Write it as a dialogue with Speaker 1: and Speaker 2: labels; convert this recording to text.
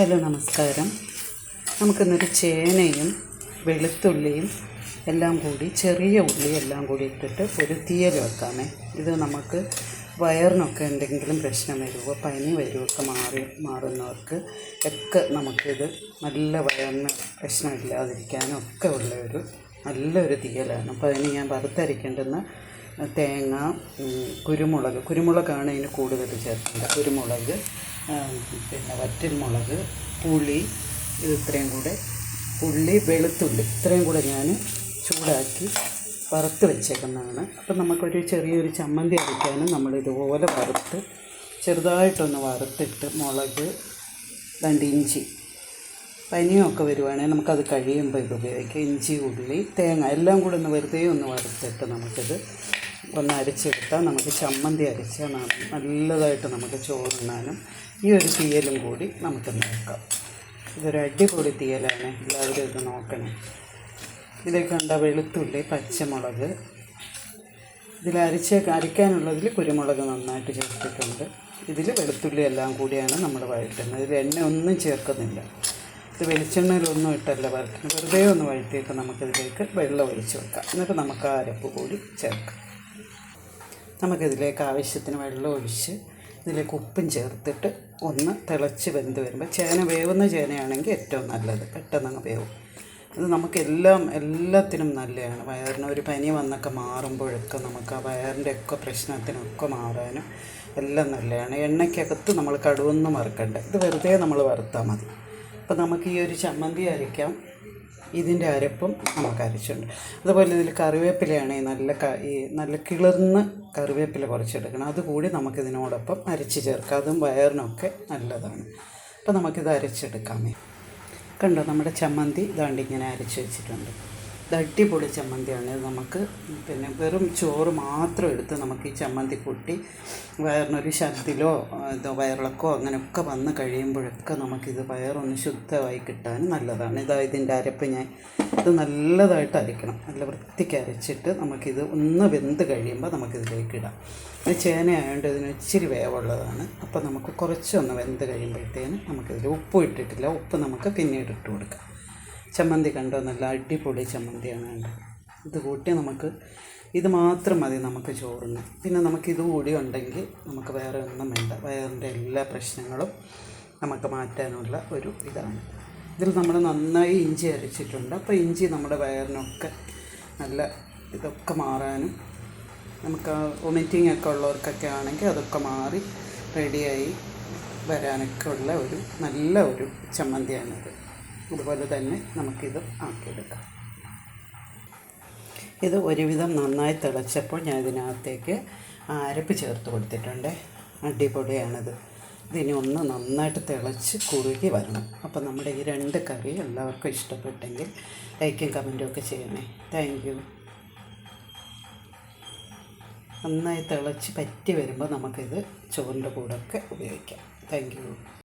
Speaker 1: Hello നമസ്കാരം. നമുക്കിന്നൊരു ചേനയും വെളുത്തുള്ളിയും എല്ലാം കൂടി ചെറിയ ഉള്ളി എല്ലാം കൂടി ഇട്ടിട്ട് ഒരു തീയൽ വെക്കാമേ. ഇത് നമുക്ക് വയറിനൊക്കെ എന്തെങ്കിലും പ്രശ്നം വരുമോ പനി വരുമൊക്കെ മാറി മാറുന്നവർക്ക് ഒക്കെ നമുക്കിത് നല്ല വയറിന് പ്രശ്നമില്ലാതിരിക്കാനും ഒക്കെ ഉള്ള ഒരു നല്ലൊരു തീയലാണ്. അപ്പോൾ അതിന് ഞാൻ വറുത്തരയ്ക്കേണ്ടുന്ന തേങ്ങ കുരുമുളക്. കുരുമുളകാണ് ഇതിന് കൂടുതൽ ചേർക്കേണ്ടത്. കുരുമുളക് പിന്നെ വറ്റൽമുളക് പുളി ഇത് ഇത്രയും കൂടെ. ഉള്ളി വെളുത്തുള്ളി. ഇത്രയും കൂടെ ഞാൻ ചൂടാക്കി വറുത്ത് വെച്ചേക്കുന്നതാണ്. അപ്പം നമുക്കൊരു ചെറിയൊരു ചമ്മന്തി അരയ്ക്കാനും നമ്മൾ ഇതുപോലെ വറുത്ത് ചെറുതായിട്ടൊന്ന് വറുത്തിട്ട് മുളക് രണ്ട് ഇഞ്ചി പനിയൊക്കെ വരുവാണെങ്കിൽ നമുക്കത് കഴിയുമ്പോൾ ഇത് ഉപയോഗിക്കാം. ഇഞ്ചി ഉള്ളി തേങ്ങ എല്ലാം കൂടെ ഒന്ന് വെറുതെ ഒന്ന് വറുത്തിട്ട് നമുക്കിത് ഒന്ന് അരച്ചെടുത്താൽ നമുക്ക് ചമ്മന്തി അരച്ചാൽ നല്ലതായിട്ട് നമുക്ക് ചോറുണ്ണാനും ഈ ഒരു തീയലും കൂടി നമുക്ക് നോക്കാം. ഇതൊരു അടിപൊളി തീയലാണ്. എല്ലാവരും ഇത് നോക്കണേ. ഇതിലേക്ക് കണ്ട വെളുത്തുള്ളി പച്ചമുളക്. ഇതിൽ അരച്ച അരയ്ക്കാനുള്ളതിൽ കുരുമുളക് നന്നായിട്ട് ചേർത്തിട്ടുണ്ട്. ഇതിൽ വെളുത്തുള്ളി എല്ലാം കൂടിയാണ് നമ്മൾ വഴറ്റുന്നത്. ഇതിൽ എണ്ണ ഒന്നും ചേർക്കുന്നില്ല. ഇത് വെളിച്ചെണ്ണയിലൊന്നും ഇട്ടല്ല വഴറ്റുന്നത് വെറുതെ ഒന്ന് വഴറ്റിയിട്ട് നമുക്കിതിലേക്ക് വെള്ളം ഒഴിച്ച് വെക്കാം. എന്നിട്ട് നമുക്ക് ആ അരപ്പ് കൂടി ചേർക്കാം. നമുക്കിതിലേക്ക് ആവശ്യത്തിന് വെള്ളം ഒഴിച്ച് ഇതിലേക്ക് ഉപ്പും ചേർത്തിട്ട് ഒന്ന് തിളച്ച് വെന്ത് വരുമ്പോൾ ചേന വേവുന്ന ചേനയാണെങ്കിൽ ഏറ്റവും നല്ലത്. പെട്ടെന്ന് അങ്ങ് വേവും. ഇത് നമുക്കെല്ലാം എല്ലാത്തിനും നല്ലതാണ്. വയറിന് ഒരു പനി വന്നൊക്കെ മാറുമ്പോഴൊക്കെ നമുക്ക് ആ വയറിന്റെ ഒക്കെ പ്രശ്നത്തിനൊക്കെ മാറാനും എല്ലാം നല്ലതാണ്. എണ്ണയ്ക്കകത്ത് നമ്മൾ കടുവൊന്നും വറുക്കണ്ട. ഇത് വെറുതെ നമ്മൾ വറുത്താൽ മതി. അപ്പോൾ നമുക്ക് ഈ ഒരു ചമ്മന്തി അരയ്ക്കാം. ഇതിന്റെ അരപ്പും നമുക്ക് അരച്ചുണ്ട് അതുപോലെ ഇതിൽ കറിവേപ്പിലയാണെങ്കിൽ നല്ല ഈ നല്ല കിളിർന്ന് കറിവേപ്പില കുറച്ചെടുക്കണം. അതുകൂടി നമുക്കിതിനോടൊപ്പം അരച്ച് ചേർക്കാം. അതും വയറിനൊക്കെ നല്ലതാണ്. അപ്പോൾ നമുക്കിത് അരച്ചെടുക്കാമേ കണ്ടോ? നമ്മുടെ ചമ്മന്തി ഇതാണ്ട് ഇങ്ങനെ അരച്ച് വെച്ചിട്ടുണ്ട്. അടിപൊളി ചമ്മന്തിയാണ്. നമുക്ക് പിന്നെ വെറും ചോറ് മാത്രം എടുത്ത് നമുക്ക് ഈ ചമ്മന്തി കൂട്ടി വയറിനൊരു ഛർദിലോ ഇതോ വയറിളക്കോ അങ്ങനെയൊക്കെ വന്ന് കഴിയുമ്പോഴൊക്കെ നമുക്കിത് വയറൊന്ന് ശുദ്ധമായി കിട്ടാൻ നല്ലതാണ്. ഇതാ ഇതിന്റെ അരപ്പ് ഞാൻ ഇത് നല്ലതായിട്ട് അരയ്ക്കണം. നല്ല വൃത്തിക്ക് അരച്ചിട്ട് നമുക്കിത് ഒന്ന് വെന്ത് കഴിയുമ്പോൾ നമുക്കിതിലേക്ക് ഇടാം. ഇത് ചേന ആയതുകൊണ്ട് ഇതിന് ഇച്ചിരി വേവുള്ളതാണ്. അപ്പോൾ നമുക്ക് കുറച്ചൊന്ന് വെന്ത് കഴിയുമ്പോഴത്തേന് നമുക്കിതിൽ ഉപ്പ് ഇട്ടിട്ടില്ല. ഉപ്പ് നമുക്ക് പിന്നീട് ഇട്ട് കൊടുക്കാം. ചമ്മന്തി കണ്ടോ? നല്ല അടിപൊളി ചമ്മന്തിയാണ് കണ്ടോ? ഇത് കൂട്ടി നമുക്ക് ഇത് മാത്രം മതി നമുക്ക് ചോറിന്. പിന്നെ നമുക്ക് ഇത് കൂടി ഉണ്ടെങ്കിൽ നമുക്ക് വേറെ ഒന്നും വേണ്ട. വയറിന്റെ എല്ലാ പ്രശ്നങ്ങളും നമുക്ക് മാറ്റാനുള്ള ഒരു ഇതാണ്. ഇതിൽ നമ്മൾ നന്നായി ഇഞ്ചി അരച്ചിട്ടുണ്ട്. അപ്പോൾ ഇഞ്ചി നമ്മുടെ വയറിനൊക്കെ നല്ല ഇതൊക്കെ മാറാനും നമുക്ക് വൊമിറ്റിംഗ് ഒക്കെ ഉള്ളവർക്കൊക്കെ ആണെങ്കിൽ അതൊക്കെ മാറി റെഡിയായി വരാനൊക്കെ ഉള്ള ഒരു നല്ല ഒരു ചമ്മന്തിയാണിത്. അതുപോലെ തന്നെ നമുക്കിത് ആക്കിയെടുക്കാം. ഇത് ഒരുവിധം നന്നായി തിളച്ചപ്പോൾ ഞാൻ ഇതിനകത്തേക്ക് അരപ്പ് ചേർത്ത് കൊടുത്തിട്ടുണ്ട്. അടിപൊളിയാണിത്. ഇതിനെ ഒന്ന് നന്നായിട്ട് തിളച്ച് കുറുകി വരണം. അപ്പോൾ നമ്മുടെ ഈ രണ്ട് കറി എല്ലാവർക്കും ഇഷ്ടപ്പെട്ടെങ്കിൽ ലൈക്കും കമന്റും ഒക്കെ ചെയ്യണേ. Thank you. നന്നായി തിളച്ച് പറ്റി വരുമ്പോൾ നമുക്കിത് ചോറിന്റെ കൂടെ ഒക്കെ ഉപയോഗിക്കാം. Thank you.